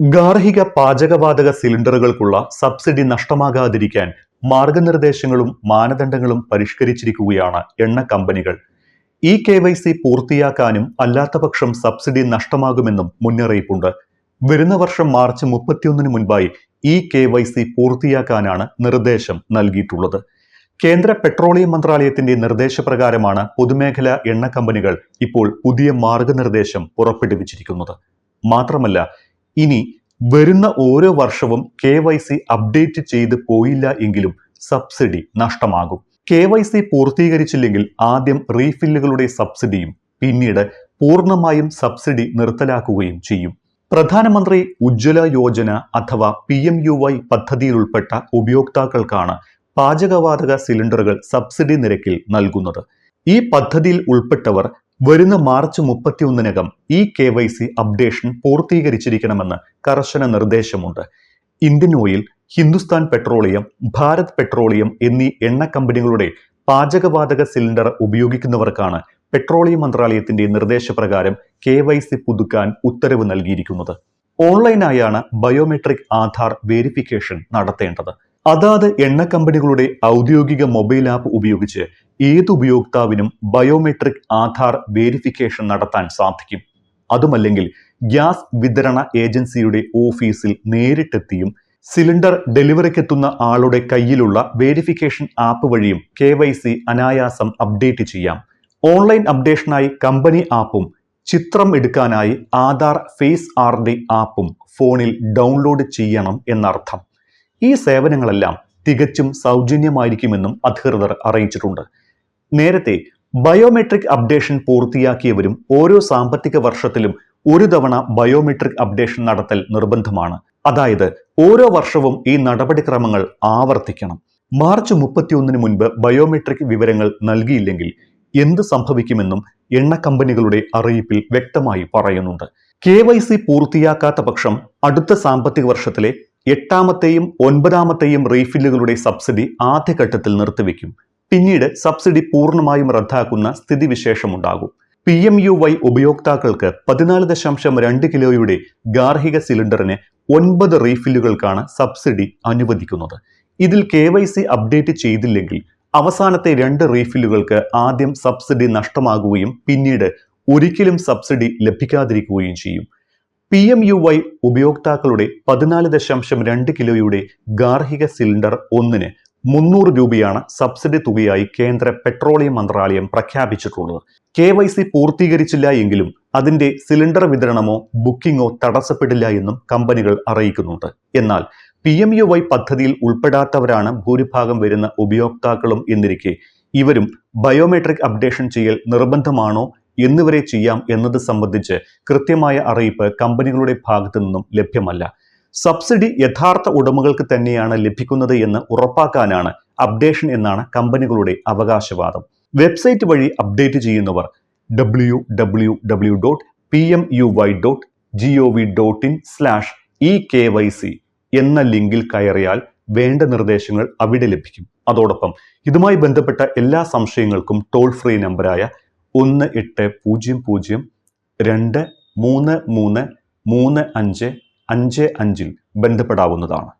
ഗാർഹിക പാചകവാതക സിലിണ്ടറുകൾക്കുള്ള സബ്സിഡി നഷ്ടമാകാതിരിക്കാൻ മാർഗനിർദ്ദേശങ്ങളും മാനദണ്ഡങ്ങളും പരിഷ്കരിച്ചിരിക്കുകയാണ് എണ്ണ കമ്പനികൾ. ഇ കെ വൈ സി പൂർത്തിയാക്കാനും അല്ലാത്തപക്ഷം സബ്സിഡി നഷ്ടമാകുമെന്നും മുന്നറിയിപ്പുണ്ട്. വരുന്ന വർഷം മാർച്ച് മുപ്പത്തിയൊന്നിന് മുൻപായി ഇ കെ വൈ സി പൂർത്തിയാക്കാനാണ് നിർദ്ദേശം നൽകിയിട്ടുള്ളത്. കേന്ദ്ര പെട്രോളിയം മന്ത്രാലയത്തിന്റെ നിർദ്ദേശപ്രകാരമാണ് പൊതുമേഖലാ എണ്ണ കമ്പനികൾ ഇപ്പോൾ പുതിയ മാർഗനിർദ്ദേശം പുറപ്പെടുവിച്ചിരിക്കുന്നത്. മാത്രമല്ല ഇനി വരുന്ന ഓരോ വർഷവും കെ വൈ സി അപ്ഡേറ്റ് ചെയ്ത് പോയില്ല എങ്കിലും സബ്സിഡി നഷ്ടമാകും. കെ വൈ സി പൂർത്തീകരിച്ചില്ലെങ്കിൽ ആദ്യം റീഫില്ലുകളുടെ സബ്സിഡിയും പിന്നീട് പൂർണമായും സബ്സിഡി നിർത്തലാക്കുകയും ചെയ്യും. പ്രധാനമന്ത്രി ഉജ്ജ്വല യോജന അഥവാ പി എം യു വൈ പദ്ധതിയിൽ ഉൾപ്പെട്ട ഉപയോക്താക്കൾക്കാണ് പാചകവാതക സിലിണ്ടറുകൾ സബ്സിഡി നിരക്കിൽ നൽകുന്നത്. ഈ പദ്ധതിയിൽ ഉൾപ്പെട്ടവർ വരുന്ന മാർച്ച് മുപ്പത്തിയൊന്നിനകം ഈ കെ വൈ സി അപ്ഡേഷൻ പൂർത്തീകരിച്ചിരിക്കണമെന്ന് കർശന നിർദ്ദേശമുണ്ട്. Indian oil Hindustan petroleum Bharat petroleum എന്നീ എണ്ണ കമ്പനികളുടെ പാചകവാതക സിലിണ്ടർ ഉപയോഗിക്കുന്നവർക്കാണ് പെട്രോളിയം മന്ത്രാലയത്തിന്റെ നിർദ്ദേശപ്രകാരം കെ വൈ സി പുതുക്കാൻ ഉത്തരവ് നൽകിയിരിക്കുന്നത്. ഓൺലൈനായാണ് ബയോമെട്രിക് ആധാർ വെരിഫിക്കേഷൻ നടത്തേണ്ടത്. അതാത് എണ്ണ കമ്പനികളുടെ ഔദ്യോഗിക മൊബൈൽ ആപ്പ് ഉപയോഗിച്ച് ഏത് ഉപയോക്താവിനും ബയോമെട്രിക് ആധാർ വേരിഫിക്കേഷൻ നടത്താൻ സാധിക്കും. അതുമല്ലെങ്കിൽ ഗ്യാസ് വിതരണ ഏജൻസിയുടെ ഓഫീസിൽ നേരിട്ടെത്തിയും സിലിണ്ടർ ഡെലിവറിക്കെത്തുന്ന ആളുടെ കയ്യിലുള്ള വേരിഫിക്കേഷൻ ആപ്പ് വഴിയും കെ വൈ സി അനായാസം അപ്ഡേറ്റ് ചെയ്യാം. ഓൺലൈൻ അപ്ഡേഷനായി കമ്പനി ആപ്പും ചിത്രം എടുക്കാനായി ആധാർ ഫേസ് ആർ ഡി ആപ്പും ഫോണിൽ ഡൗൺലോഡ് ചെയ്യണം എന്നർത്ഥം. ഈ സേവനങ്ങളെല്ലാം തികച്ചും സൗജന്യമായിരിക്കുമെന്നും അധികൃതർ അറിയിച്ചിട്ടുണ്ട്. നേരത്തെ ബയോമെട്രിക് അപ്ഡേഷൻ പൂർത്തിയാക്കിയവരും ഓരോ സാമ്പത്തിക വർഷത്തിലും ഒരു തവണ ബയോമെട്രിക് അപ്ഡേഷൻ നടത്തൽ നിർബന്ധമാണ്. അതായത് ഓരോ വർഷവും ഈ നടപടിക്രമങ്ങൾ ആവർത്തിക്കണം. മാർച്ച് മുപ്പത്തിയൊന്നിന് മുൻപ് ബയോമെട്രിക് വിവരങ്ങൾ നൽകിയില്ലെങ്കിൽ എന്ത് സംഭവിക്കുമെന്നും എണ്ണ കമ്പനികളുടെ അറിയിപ്പിൽ വ്യക്തമായി പറയുന്നുണ്ട്. കെ വൈ സി പൂർത്തിയാക്കാത്ത പക്ഷം അടുത്ത സാമ്പത്തിക വർഷത്തിലെ എട്ടാമത്തെയും ഒൻപതാമത്തെയും റീഫില്ലുകളുടെ സബ്സിഡി ആദ്യഘട്ടത്തിൽ നിർത്തിവെക്കും. പിന്നീട് സബ്സിഡി പൂർണമായും റദ്ദാക്കുന്ന സ്ഥിതിവിശേഷമുണ്ടാകും. പി എം യു വൈ ഉപയോക്താക്കൾക്ക് പതിനാല് ദശാംശം രണ്ട് കിലോയുടെ ഗാർഹിക സിലിണ്ടറിന് ഒൻപത് റീഫില്ലുകൾക്കാണ് സബ്സിഡി അനുവദിക്കുന്നത്. ഇതിൽ കെ വൈ സി അപ്ഡേറ്റ് ചെയ്തില്ലെങ്കിൽ അവസാനത്തെ രണ്ട് റീഫില്ലുകൾക്ക് ആദ്യം സബ്സിഡി നഷ്ടമാകുകയും പിന്നീട് ഒരിക്കലും സബ്സിഡി ലഭിക്കാതിരിക്കുകയും ചെയ്യും. പി എം യു വൈ ഉപയോക്താക്കളുടെ പതിനാല് ദശാംശം രണ്ട് കിലോയുടെ ഗാർഹിക സിലിണ്ടർ ഒന്നിന് മുന്നൂറ് രൂപയാണ് സബ്സിഡി തുകയായി കേന്ദ്ര പെട്രോളിയം മന്ത്രാലയം പ്രഖ്യാപിച്ചിട്ടുള്ളത്. കെ വൈ സി പൂർത്തീകരിച്ചില്ല എങ്കിലും അതിന്റെ സിലിണ്ടർ വിതരണമോ ബുക്കിംഗോ തടസ്സപ്പെടില്ല എന്നും കമ്പനികൾ അറിയിക്കുന്നുണ്ട്. എന്നാൽ പി എം യു വൈ പദ്ധതിയിൽ ഉൾപ്പെടാത്തവരാണ് ഭൂരിഭാഗം വരുന്ന ഉപയോക്താക്കളും എന്നിരിക്കെ ഇവരും ബയോമെട്രിക് അപ്ഡേഷൻ ചെയ്യൽ നിർബന്ധമാണോ എന്നിവരെ ചെയ്യാം എന്നത് സംബന്ധിച്ച് കൃത്യമായ അറിയിപ്പ് കമ്പനികളുടെ ഭാഗത്തു നിന്നും ലഭ്യമല്ല. സബ്സിഡി യഥാർത്ഥ ഉടമകൾക്ക് തന്നെയാണ് ലഭിക്കുന്നത് എന്ന് ഉറപ്പാക്കാനാണ് അപ്ഡേഷൻ എന്നാണ് കമ്പനികളുടെ അവകാശവാദം. വെബ്സൈറ്റ് വഴി അപ്ഡേറ്റ് ചെയ്യുന്നവർ W W W dot P M U Y dot G O V dot in slash E K Y C എന്ന ലിങ്കിൽ കയറിയാൽ വേണ്ട നിർദ്ദേശങ്ങൾ അവിടെ ലഭിക്കും. അതോടൊപ്പം ഇതുമായി ബന്ധപ്പെട്ട എല്ലാ സംശയങ്ങൾക്കും ടോൾ ഫ്രീ നമ്പറായ ഒന്ന് എട്ട് പൂജ്യം പൂജ്യം രണ്ട് മൂന്ന് മൂന്ന് മൂന്ന് അഞ്ച് അഞ്ച് അഞ്ചിൽ ബന്ധപ്പെടാവുന്നതാണ്.